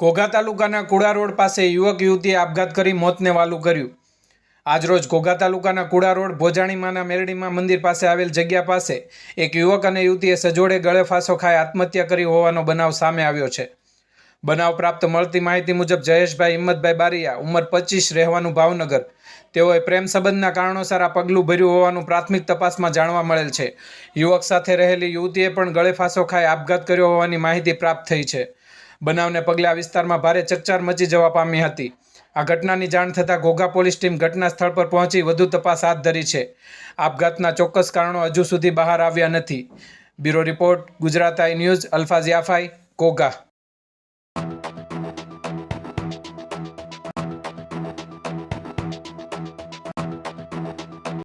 ઘોઘા તાલુકાના કુડા રોડ પાસે યુવક યુવતીએ આપઘાત કરી મોતને વાલું કર્યું. આજરોજ ઘોઘા તાલુકાના કુડા રોડ ભોજાણીમાના મેરડીમાં મંદિર પાસે આવેલ જગ્યા પાસે એક યુવક અને યુવતીએ સજોડે ગળે ફાંસો ખાઈ આત્મહત્યા કરી હોવાનો બનાવ સામે આવ્યો છે. બનાવ પ્રાપ્ત મળતી માહિતી મુજબ જયેશભાઈ, હિંમતભાઈ બારિયા ઉંમર પચીસ, રહેવાનું ભાવનગર. તેઓએ પ્રેમ સંબંધના કારણોસર આ પગલું ભર્યું હોવાનું પ્રાથમિક તપાસમાં જાણવા મળેલ છે. યુવક સાથે રહેલી યુવતીએ પણ ગળે ફાંસો ખાઈ આપઘાત કર્યો હોવાની માહિતી પ્રાપ્ત થઈ છે. બનાવને પગલે આ વિસ્તારમાં ભારે ચકચાર મચી જવા પામી હતી. આ ઘટનાની જાણ થતાં ઘોઘા પોલીસ ટીમ ઘટના સ્થળ પર પહોંચી વધુ તપાસ હાથ ધરી છે. આપઘાતના ચોક્કસ કારણો હજુ સુધી બહાર આવ્યા નથી. Bureau report, Gujarat I news Alfaz Yafai Ghogha.